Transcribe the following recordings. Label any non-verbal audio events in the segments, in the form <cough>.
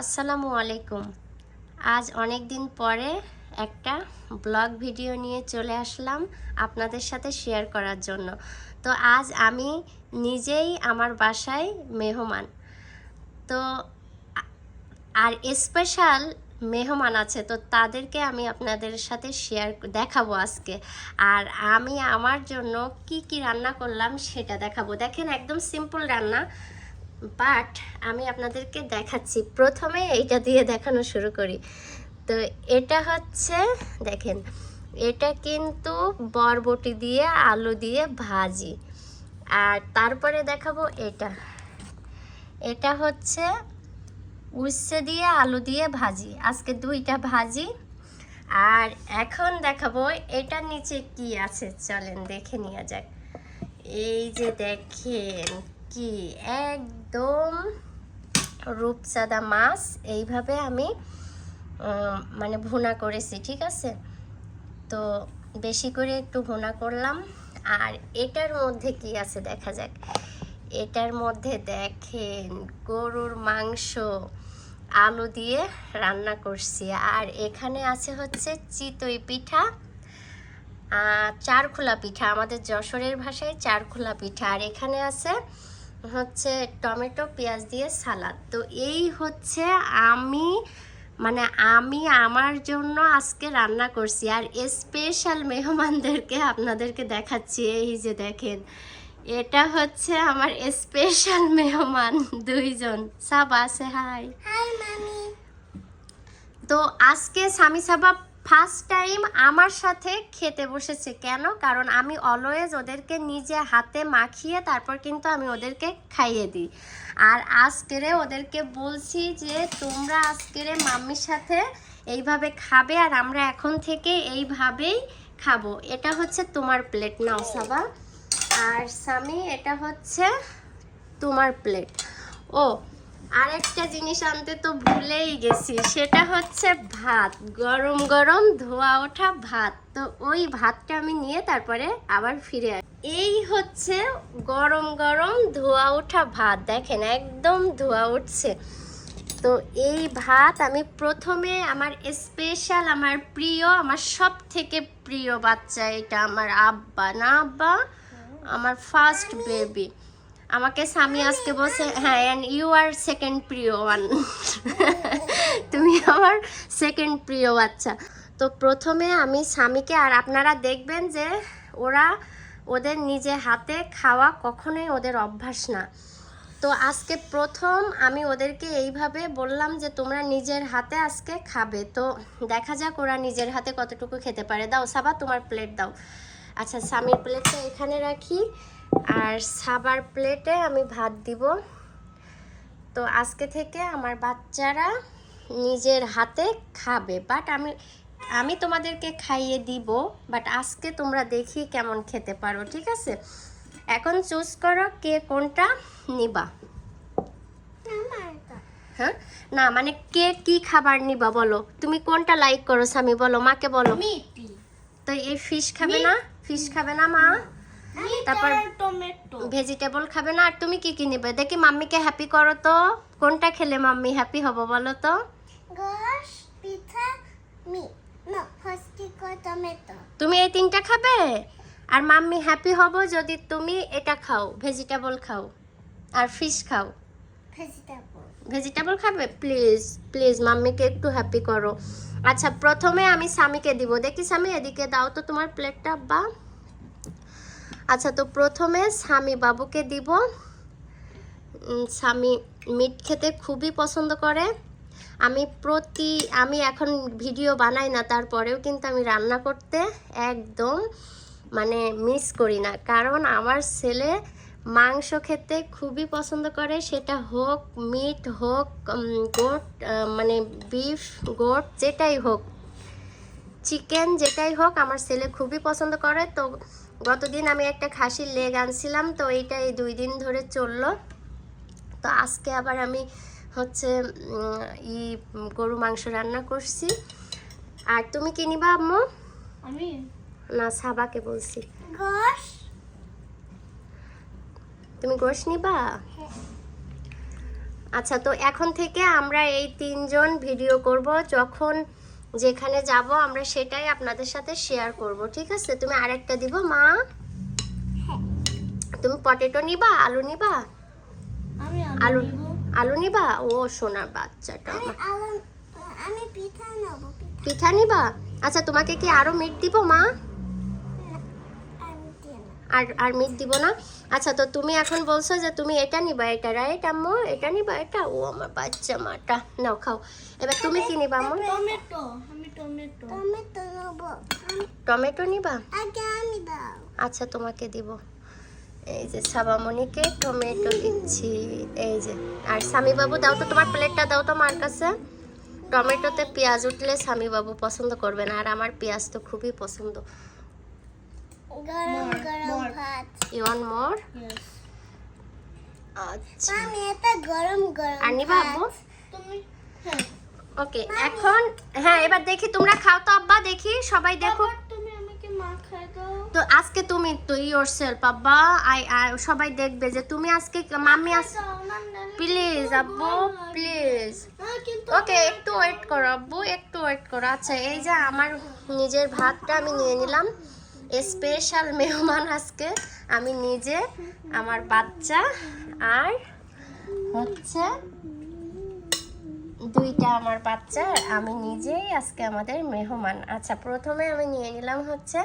আসসালামু আলাইকুম। আজ অনেক দিন পরে একটা ব্লগ ভিডিও নিয়ে চলে আসলাম আপনাদের সাথে শেয়ার করার জন্য। তো আজ আমি নিজেই আমার বাসায় মেহমান। তো আর স্পেশাল মেহমান আছে, তো তাদেরকে আমি আপনাদের সাথে শেয়ার দেখাবো আজকে। আর আমি আমার জন্য কি কি রান্না করলাম সেটা দেখাবো। দেখেন একদম সিম্পল রান্না। বাট আমি আপনাদেরকে দেখাচ্ছি। প্রথমে এইটা দিয়ে দেখানো শুরু করি। তো এটা হচ্ছে, দেখেন, এটা কিন্তু বরবটি দিয়ে, আলু দিয়ে ভাজি। আর তারপরে দেখাবো এটা। এটা হচ্ছে উচ্ছে দিয়ে, আলু দিয়ে ভাজি। আজকে দুইটা ভাজি। আর এখন দেখাবো এটার নিচে কি আছে। চলেন দেখে নেওয়া যাক। এই যে দেখেন কি? একদম রূপচাঁদা মাছ। এইভাবে আমি মানে ভুনা করেছি, ঠিক আছে? তো বেশি করে একটু ভুনা করলাম। আর এটার মধ্যে কি আছে দেখা যাক। এটার মধ্যে দেখেন, গরুর মাংস, আলু দিয়ে রান্না করছি। আর এখানে আছে হচ্ছে চিতই পিঠা চারখোলা পিঠা। আমাদের যশোরের ভাষায় চারখোলা পিঠা। আর এখানে আছে হচ্ছে টমেটো পেঁয়াজ দিয়ে সালাদ। তো এই হচ্ছে আমি মানে আমি আমার জন্য আজকে রান্না করছি। আর স্পেশাল মেহমানদেরকে আপনাদেরকে দেখাচ্ছি। এই যে দেখেন এটা হচ্ছে আমার স্পেশাল মেহমান দুইজন। সাব আছে হাই হাই মামি। তো আজকে স্বামী সাবা ফার্স্ট টাইম আমার সাথে খেতে বসেছে। কেন? কারণ আমি অলওয়েজ ওদেরকে নিজে হাতে মাখিয়ে তারপর কিন্তু আমি ওদেরকে খাইয়ে দিই। আর আজকেরে ওদেরকে বলছি যে, তোমরা আজকেরে মাম্মির সাথে এইভাবে খাবে আর আমরা এখন থেকে এইভাবেই খাব। এটা হচ্ছে তোমার প্লেট নাও, সাবা। আর স্বামী এটা হচ্ছে তোমার প্লেট ও আরেকটা জিনিস আনতে তো ভুলেই গেছি, সেটা হচ্ছে ভাত। গরম গরম ধোয়া ওঠা ভাত। তো ওই ভাতটা আমি নিয়ে তারপরে আবার ফিরে আসি এই হচ্ছে গরম গরম ধোয়া ওঠা ভাত। দেখেন একদম ধোয়া উঠছে। তো এই ভাত আমি প্রথমে আমার স্পেশাল আমার প্রিয়, আমার সব থেকে প্রিয় বাচ্চা এটা আমার আব্বা। না আব্বা, আমার ফার্স্ট বেবি আমাকে স্বামী আজকে বলছে হ্যাঁ অ্যান্ড ইউ আর সেকেন্ড প্রিয় ওয়ান <laughs> তুমি আমার সেকেন্ড প্রিয় বাচ্চা। তো প্রথমে আমি স্বামীকে, আর আপনারা দেখবেন যে ওরা ওদের নিজে হাতে খাওয়া কখনোই ওদের অভ্যাস না। তো আজকে প্রথম আমি ওদেরকে এইভাবে বললাম যে, তোমরা নিজের হাতে আজকে খাবে। তো দেখা যাক ওরা নিজের হাতে কতটুকু খেতে পারে। দাও, সাবা, তোমার প্লেট দাও। আচ্ছা স্বামীর প্লেটটা এখানে রাখি। আর সাবার প্লেটে আমি ভাত দিব। তো আজকে থেকে আমার বাচ্চারা নিজের হাতে খাবে বাট আমি আমি তোমাদেরকে খাইয়ে দিব বাট আজকে তোমরা দেখি কেমন খেতে পারো ঠিক আছে? এখন চুজ করো কে কোনটা নিবা। হ্যাঁ? না মানে কে কি খাবার নিবা বলো। তুমি কোনটা লাইক করো স্বামী? বলো মাকে বলো। তো এই ফিশ খাবে না? ফিশ খাবে না মা? তারপর ভেজিটেবল খাবে না আর তুমি কি কি নেবে দেখি মাম্মিকে হ্যাপি করো তো। কোনটা খেলে মাম্মি হ্যাপি হব বলো তো? গোশ পিঠা মি নো ফার্স্ট কো টমেটো তুমি এই তিনটা খাবে? আর মাম্মি হ্যাপি হব যদি তুমি এটা খাও ভেজিটেবল খাও। আর ফিশ খাও। ভেজিটেবল ভেজিটেবল খাবে? প্লিজ প্লিজ মাম্মিকে একটু হ্যাপি করো। আচ্ছা প্রথমে আমি স্বামীকে দিব। দেখি স্বামী এদিকে দাও তো তোমার প্লেটটা বা। আচ্ছা তো প্রথমে স্বামী বাবুকে দিব। স্বামী মিট খেতে খুবই পছন্দ করে। আমি প্রতি, আমি এখন ভিডিও বানাই না, তারপরেও কিন্তু আমি রান্না করতে একদম মানে মিস করি না। কারণ আমার ছেলে মাংস খেতে খুবই পছন্দ করে। সেটা হোক মিট হোক গোট মানে বিফ গোট, যেটাই হোক চিকেন যেটাই হোক, আমার ছেলে খুবই পছন্দ করে। তো গতদিন আমি একটা খাসির লেগ আনছিলাম তো এইটা এই দুই দিন ধরে চলল। তো আজকে আবার আমি হচ্ছে ই গরু মাংস রান্না করছি। আর তুমি কি নিবা আম্মু? আমি? না সাবাকে বলছি। গোশ তুমি গোশ নিবা? আচ্ছা তো এখন থেকে আমরা এই তিনজন ভিডিও করব। যখন যেখানে যাব আমরা সেটাই আপনাদের সাথে শেয়ার করব ঠিক আছে? তুমি আরেকটা দিব মা? হ্যাঁ। তুমি পটেটো নিবা আলু নিবা? আলু আলু নিবা। ও সোনার বাচ্চাটা। পিঠা নেব আচ্ছা তোমাকে কি আরও মিট দিব মা? আর আর মিট দিব না। আচ্ছা তো তুমি এখন বলছো যে তুমি এটা নিবা এটা রাইট আম্মু? এটা নিবা এটা? ও আমার বাচ্চা মাটা। নাও খাও। এবার তুমি কি নিবা আম্মু? টমেটো আমি টমেটো। টমেটো নেব। টমেটো নিবা? আগে আমি দাও। আচ্ছা তোমাকে দিব। এই যে সাবামণিকে টমেটো দিচ্ছি। এই যে আর স্বামী বাবু দাও তো তোমার প্লেটটা দাও তো মার কাছে। টমেটোতে পেঁয়াজ উঠলে স্বামী বাবু পছন্দ করবে না আর আমার পেঁয়াজ তো খুবই পছন্দ। গরম গরম ভাত। ইউ ওয়ান্ট মোর আচ্ছা। আমি এটা গরম গরম আর নিবা আব্বু? তুমি হ্যাঁ। ওকে এখন হ্যাঁ এবার দেখি তোমরা খাও তো আব্বা দেখি সবাই দেখো। তুমি আমাকে মা খাই দাও। তো আজকে তুমি তো ইয়োর সেলফ আব্বা আই আই সবাই দেখবে যে তুমি আজকে মাম্মি আস প্লিজ আব্বু প্লিজ ওকে একটু ওয়েট করো আব্বু একটু ওয়েট করো। আচ্ছা এই যে আমার নিজের ভাতটা আমি নিয়ে নিলাম। স্পেশাল মেহমান আজকে। আমি নিজে, আমার বাচ্চা আর হচ্ছে দুইটা আমার বাচ্চা আমি নিজেই আজকে আমাদের মেহমান। আচ্ছা প্রথমে আমি নিয়ে নিলাম হচ্ছে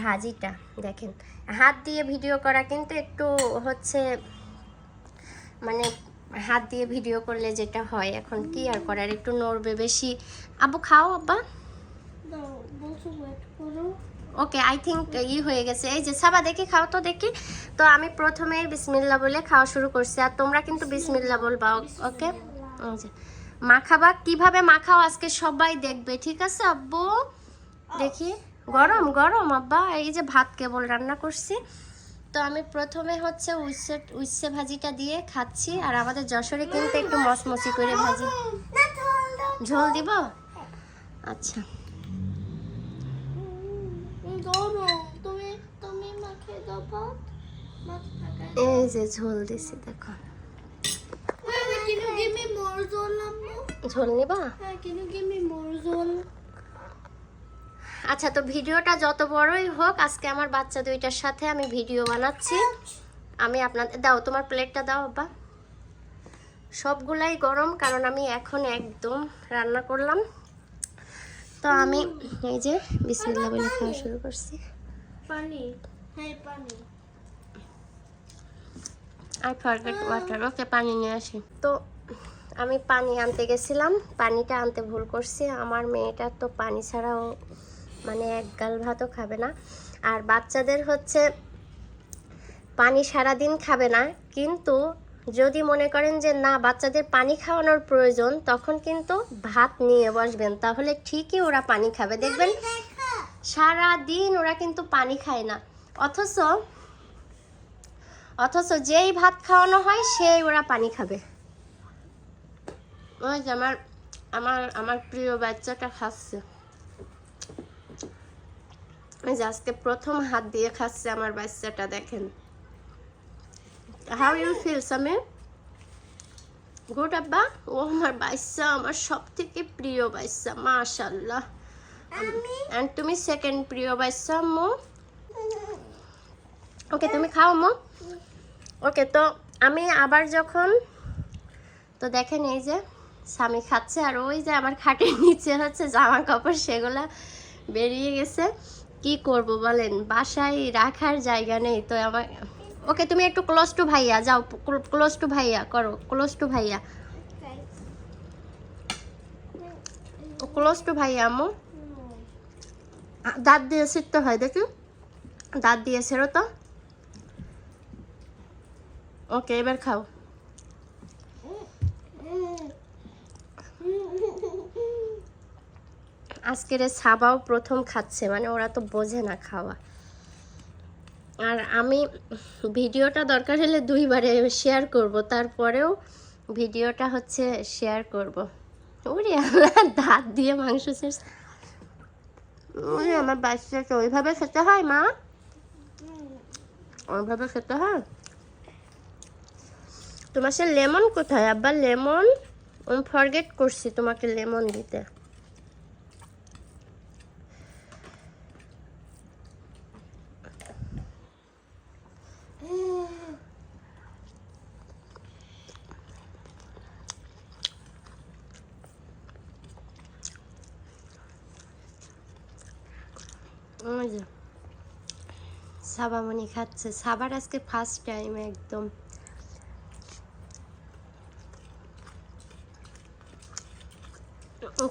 ভাজিটা। দেখেন, হাত দিয়ে ভিডিও করা কিন্তু একটু হচ্ছে মানে হাত দিয়ে ভিডিও করলে যেটা হয়, এখন কি আর করার? একটু নড়বে বেশি। আব্বু, খাও, আব্বা। ওকে আই থিঙ্ক ই হয়ে গেছে। এই যে সাবা, দেখি খাও তো দেখি। তো আমি প্রথমে বিসমিল্লা বলে খাওয়া শুরু করছি, আর তোমরা কিন্তু বিসমিল্লা বলবা ওকে? এই যে মাখাবা কীভাবে মাখাও আজকে সবাই দেখবে, ঠিক আছে আব্বু? দেখি, গরম গরম আব্বা, এই যে ভাত কেবল রান্না করছি। তো আমি প্রথমে হচ্ছে উচ্ছে উচ্ছে ভাজিটা দিয়ে খাচ্ছি, আর আমাদের যশোরে কিন্তু একটু মসমসি করে ভাজি। ঝোল দিব? আচ্ছা গরম তুমি তুমি মাখে দাও ভাত ভাত খাই এই যে ঝোল দিছি দেখো? ঝোল নিবা? আচ্ছা তো ভিডিওটা যত বড়ই হোক আজকে আমার বাচ্চা দুইটার সাথে আমি ভিডিও বানাচ্ছি আমি আপনাদের দাও তোমার প্লেটটা দাও বাবা সবগুলাই গরম কারণ আমি এখন একদম রান্না করলাম তো আমি এই যে বিসমিল্লা বলে খাওয়া শুরু করছি Pani. Hey, pani. I forget water okay পানি নিয়ে আসি। তো আমি পানি আনতে গেছিলাম, পানিটা আনতে ভুল করছি। আমার মেয়েটার তো পানি ছাড়াও মানে এক গাল ভাতও খাবে না। আর বাচ্চাদের হচ্ছে পানি সারাদিন খাবে না, কিন্তু যদি মনে করেন যে না, বাচ্চাদের পানি খাওয়ানোর প্রয়োজন, তখন কিন্তু ভাত নিয়ে বসবেন। তাহলে ঠিকই ওরা পানি খাবে। দেখবেন সারা দিন ওরা কিন্তু পানি খায় না। অথচ অথচ যেই ভাত খাওয়ানো হয় সেই ওরা পানি খাবে। ওই যে আমার আমার আমার প্রিয় বাচ্চাটা খাচ্ছে। ওই যে আজকে প্রথম হাত দিয়ে খাচ্ছে আমার বাচ্চাটা দেখেন। হাউ ইউ ফিল সামি গুড আব্বা? ও আমার বাচ্চা আমার সব থেকে প্রিয় বাচ্চা মাশাল্লাহ অ্যান্ড তুমি সেকেন্ড প্রিয় বাচ্চা মো ওকে তুমি খাও মো ওকে তো আমি আবার যখন তো দেখেন এই যে স্বামী খাচ্ছে আর ওই যে আমার খাটের নিচে হচ্ছে জামা কাপড় সেগুলা বেরিয়ে গেছে। কি করব বলেন? বাসায় রাখার জায়গা নেই তো আমার ওকে তুমি একটু ক্লোজ টু ভাইয়া যাও ক্লোজ টু ভাইয়া করো ক্লোজ টু ভাইয়া। ক্লোজ টু ভাইয়া আম্মু। আ, দাঁত দিয়ে ছিটতে হয় দেখি। দাঁত দিয়ে ছেড়ো তো। ওকে এবার খাও আজকের সাবাও প্রথম খাচ্ছে মানে ওরা তো বোঝে না খাওয়া। আর আমি ভিডিওটা দরকার হলে দুইবারে শেয়ার করব তারপরেও ভিডিওটা হচ্ছে শেয়ার করব। ওরে আল্লাহ, দাঁত দিয়ে মাংস শেষ। আমার বাচ্চাকে ওইভাবে খেতে হয় মা? ওইভাবে খেতে হয়? তোমার সে লেমন কোথায়? আব্বা, লেমন? আমি ফরগেট করছি তোমাকে লেমন দিতে। সাবামণি খাচ্ছে। সাবার আজকে ফার্স্ট টাইম একদম।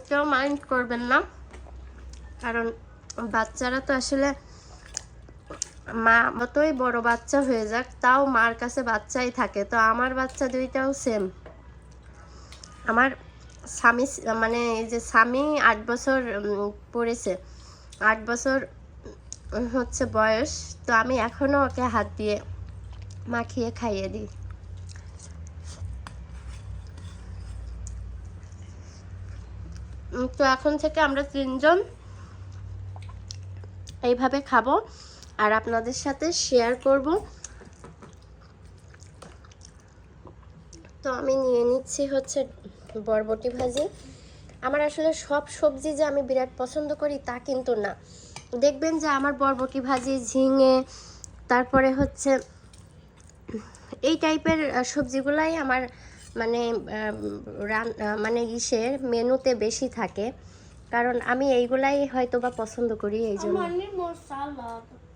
কেউ মাইন্ড করবেন না। কারণ বাচ্চারা তো আসলে মা মতোই বড় বাচ্চা হয়ে যাক, তাও মার কাছে বাচ্চাই থাকে। তো আমার বাচ্চা দুইটাও সেম আমার স্বামী মানে এই যে স্বামী আট বছর পড়েছে। আট বছর হচ্ছে বয়স। তো আমি এখনও ওকে হাত দিয়ে মাখিয়ে খাইয়ে দিই। তো এখন থেকে আমরা তিনজন এইভাবে খাব আর আপনাদের সাথে শেয়ার করব। তো আমি নিয়ে নিচ্ছি হচ্ছে বরবটি ভাজি। আমার আসলে সব সবজি যে আমি বিরাট পছন্দ করি তা কিন্তু না। দেখবেন যে আমার বরবটি ভাজি ঝিঙে, তারপরে হচ্ছে এই টাইপের সবজিগুলাই আমার মানে রান মানে ইসের মেনুতে বেশি থাকে। কারণ আমি এইগুলাই হয়তো বা পছন্দ করি এই জন্য।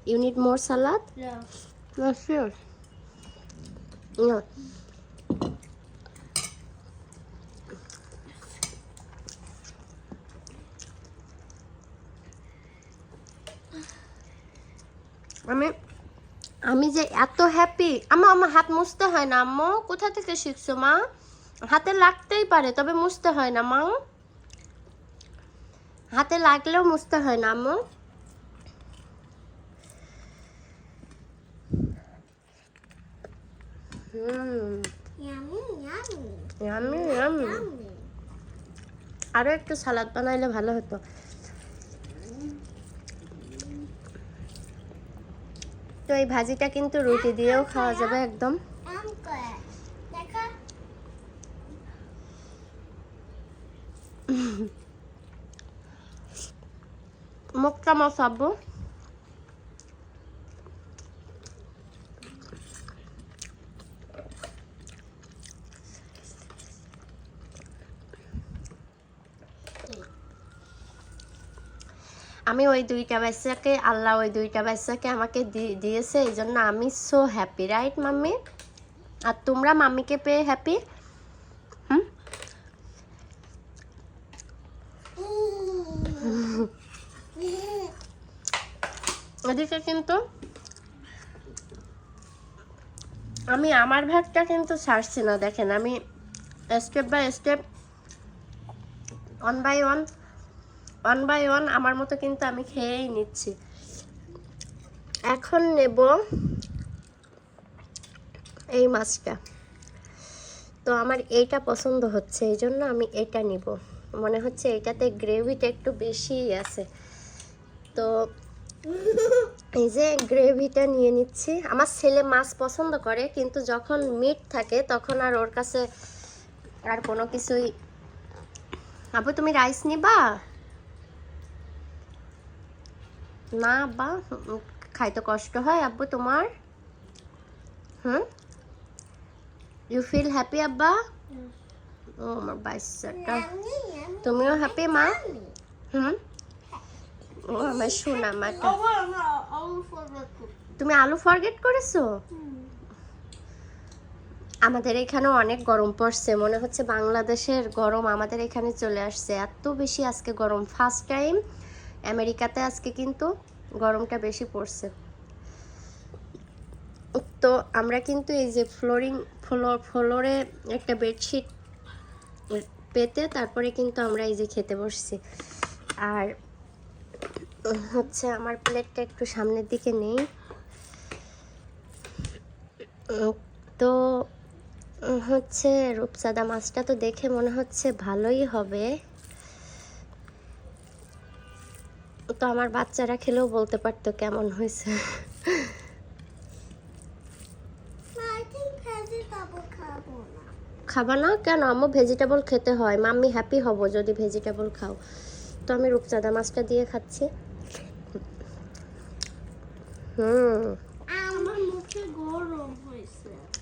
You need more salad. No. আমি যে এত হ্যাপি আমা আমার হাত মুছতে হয় না আম্মু। কোথা থেকে শিখছো মা? হাতে লাগতেই পারে তবে মুছতে হয় না মা হাতে লাগলেও মুছতে হয় না আম্মু. আরও একটু সালাদ বানাইলে ভালো হতো। এই ভাজিটা কিন্তু রুটি দিয়েও খাওয়া যাবে একদম। মুখটা মশাবো আমি ওই দুইটা বাচ্চাকে, আল্লাহ ওই দুইটা বাচ্চাকে আমাকে দিয়েছে, এই জন্য আমি সো হ্যাপি রাইট মাম্মি? আর তোমরা মাম্মিকে পেয়ে হ্যাপি হুম? এদিকে কিন্তু আমি আমার ভাগটা কিন্তু ছাড়ছি না, দেখেন, আমি step by step one by one one by one আমার মতো কিন্তু আমি খেয়েই নিচ্ছি। এখন নেব এই মাছটা। তো আমার এইটা পছন্দ হচ্ছে, এই জন্য আমি এটা নিব। মনে হচ্ছে এটাতে গ্রেভিটা একটু বেশিই আছে। তো এই যে গ্রেভিটা নিয়ে নিচ্ছি। আমার ছেলে মাছ পছন্দ করে, কিন্তু যখন মিট থাকে তখন আর ওর কাছে আর কোনো কিছুই আপু তুমি রাইস নিবা? না উম, খাইতে কষ্ট হয় আব্বু তোমার? হুম? ইউ ফিল হ্যাপি আব্বা? ও আমার বাচ্চাটা. তুমিও হ্যাপি মা? হুম? ও আমার সোনা মাটা। Oh. তুমি আলু ফরগেট করেছ? আমাদের এখানেও অনেক গরম পড়ছে মনে হচ্ছে বাংলাদেশের গরম আমাদের এখানে চলে আসছে। এত বেশি আজকে গরম। ফার্স্ট টাইম আমেরিকাতে আজকে কিন্তু গরমটা বেশি পড়ছে। তো আমরা কিন্তু এই যে ফ্লোরিং ফ্লোর ফ্লোরে একটা বেডশিট পেতে তারপরে কিন্তু আমরা এই যে খেতে বসছি। আর হচ্ছে আমার প্লেটটা একটু সামনের দিকে নেই। তো হচ্ছে রূপসাদা মাছটা তো দেখে মনে হচ্ছে ভালোই হবে। তো আমার বাচ্চারা খেলেও বলতে পারতো কেমন হয়েছে. খাবা না। কেন? আম্মু ভেজিটেবল খেতে হয়। মাম্মি হ্যাপি হব যদি ভেজিটেবল খাও। তো আমি রূপচাঁদা মাছটা দিয়ে খাচ্ছি। হুম।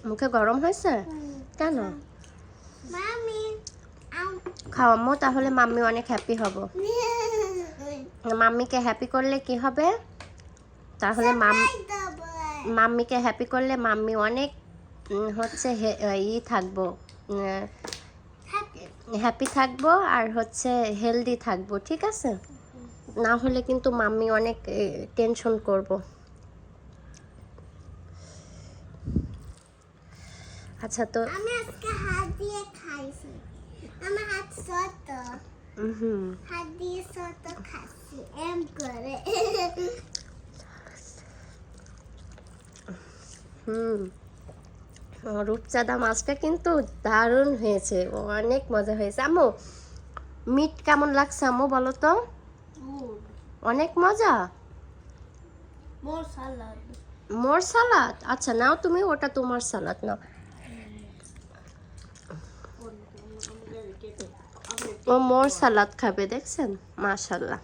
মুখে গরম হয়েছে। কেন? খাও আম্মু তাহলে মাম্মি অনেক হ্যাপি হব। মাম্মিকে হ্যাপি করলে কি হবে? তাহলে মাম মাম্মিকে হ্যাপি করলে মাম্মি অনেক হচ্ছে ই থাকব হ্যাপি থাকব আর হচ্ছে হেলদি থাকব ঠিক আছে? না হলে কিন্তু মাম্মি অনেক টেনশন করব। আচ্ছা তো আমি আজকে হাত দিয়ে খাইছি। আমার হাত ছোট। হুম। হাত দিয়ে ছোট হুম। রূপচাঁদা মাছটা কিন্তু দারুণ হয়েছে। অনেক মজা হয়েছে। আম্মু মিট কেমন লাগছে আম্মু বলো তো? অনেক মজা? মোর সালাদ। মোর সালাদ? আচ্ছা নাও তুমি ওটা তোমার সালাদ নাও। ও মোর সালাদ খাবে দেখছেন? মাশাল্লাহ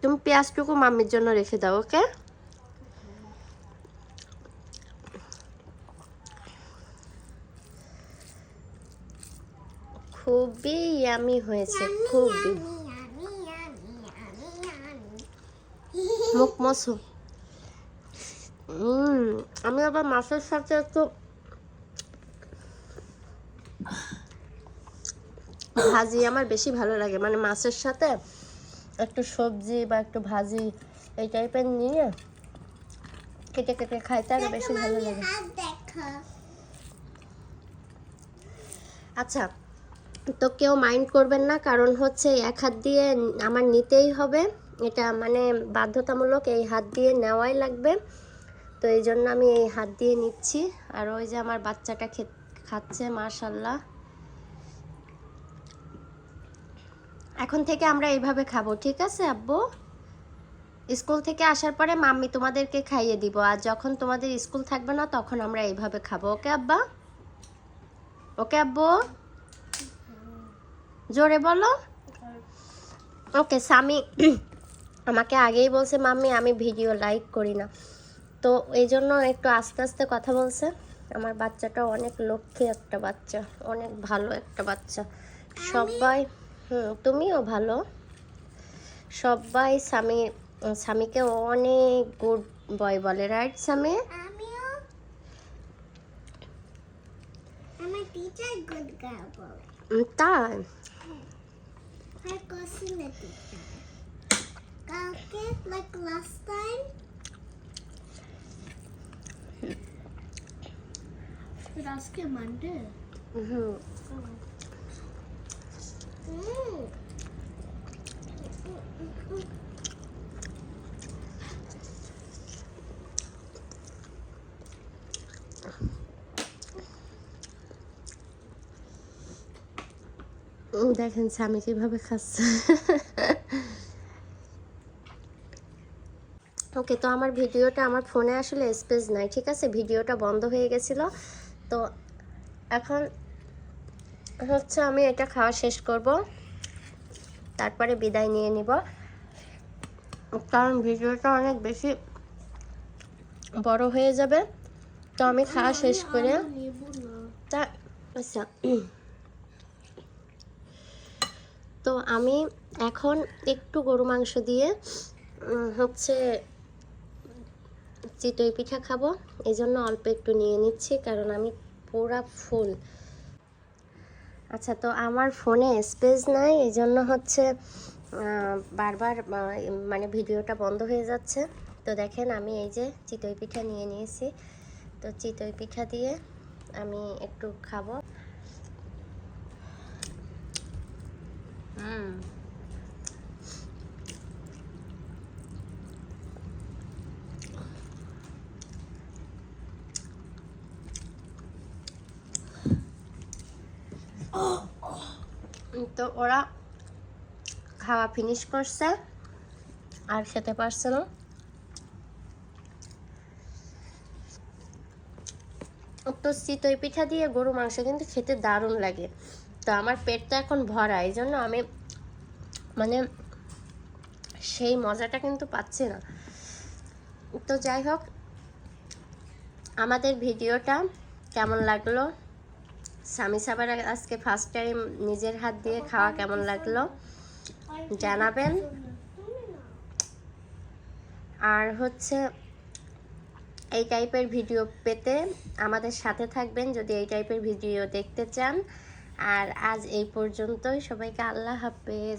তুমি পেঁয়াজটুকু মাম্মির জন্য রেখে দাও ওকে? খুবই ইয়ামি হয়েছে খুবই। মুখ মশো আমি আবার মাছের সাথে একটু ভাজি আমার বেশি ভালো লাগে। মানে মাছের সাথে একটু সবজি বা একটু ভাজি এই টাইপের নিয়ে কেটে কেটে খাইতে আরও বেশি ভালো লাগে। আচ্ছা তো কেউ মাইন্ড করবেন না কারণ হচ্ছে এক হাত দিয়ে আমার নিতেই হবে। এটা মানে বাধ্যতামূলক এই হাত দিয়ে নেওয়াই লাগবে। তো এই জন্য আমি এই হাত দিয়ে নিচ্ছি। আর ওই যে আমার বাচ্চাটা খে- খাচ্ছে মাশাল্লাহ। এখন থেকে আমরা এইভাবে খাব ঠিক আছে আব্বু? স্কুল থেকে আসার পরে মাম্মি তোমাদেরকে খাইয়ে দিব আর যখন তোমাদের স্কুল থাকবে না তখন আমরা এইভাবে খাব ওকে আব্বা? ওকে আব্বু? জোরে বলো। ওকে স্বামী আমাকে আগেই বলছে মাম্মি আমি ভিডিও লাইক করি না। তো এই জন্য একটু আস্তে আস্তে কথা বলছে। আমার বাচ্চাটা অনেক লক্ষ্মী একটা বাচ্চা অনেক ভালো একটা বাচ্চা। সবাই হুম তুমিও ভালো। সবাই স্বামী স্বামীকে অনেক গুড বয় বলে রাইট স্বামী? আমিও। আমার টিচার গুড গার্ল বলে। উম, তাই? টিচার কালকে লাইক লাস্ট টাইম দেখেন স্বামী কীভাবে খাচ্ছে। ওকে, তো আমার ভিডিওটা আমার ফোনে আসলে স্পেস নাই, ঠিক আছে? ভিডিওটা বন্ধ হয়ে গেছিল। তো এখন হচ্ছে আমি এটা খাওয়া শেষ করব। তারপরে বিদায় নিয়ে নিব। কারণ ভিডিওটা অনেক বেশি বড় হয়ে যাবে। তো আমি খাওয়া শেষ করে আচ্ছা। তো আমি এখন একটু গরু মাংস দিয়ে হচ্ছে চিতই পিঠা খাব। এই জন্য অল্প একটু নিয়ে নিচ্ছি, কারণ আমি পুরা ফুল। আচ্ছা তো আমার ফোনে স্পেস নাই এই জন্য হচ্ছে বারবার মানে ভিডিওটা বন্ধ হয়ে যাচ্ছে। তো দেখেন, আমি এই যে চিতই পিঠা নিয়ে নিয়েছি। তো চিতই পিঠা দিয়ে আমি একটু খাব। হুম। তো ওরা খাওয়া ফিনিশ করছে, আর খেতে পারছে না। তো চিতই পিঠা দিয়ে গরু মাংস কিন্তু খেতে দারুণ লাগে। তো আমার পেটটা এখন ভরা, এই জন্য আমি মানে সেই মজাটা কিন্তু পাচ্ছি না। তো যাই হোক, আমাদের ভিডিওটা কেমন লাগল? স্বামী সাবার আজকে ফার্স্ট টাইম নিজের হাত দিয়ে খাওয়া কেমন লাগল? জানাবেন। আর হচ্ছে, এই টাইপের ভিডিও পেতে আমাদের সাথে থাকবেন যদি এই টাইপের ভিডিও দেখতে চান। আর আজ এই পর্যন্তই। সবাইকে আল্লাহ হাফেজ।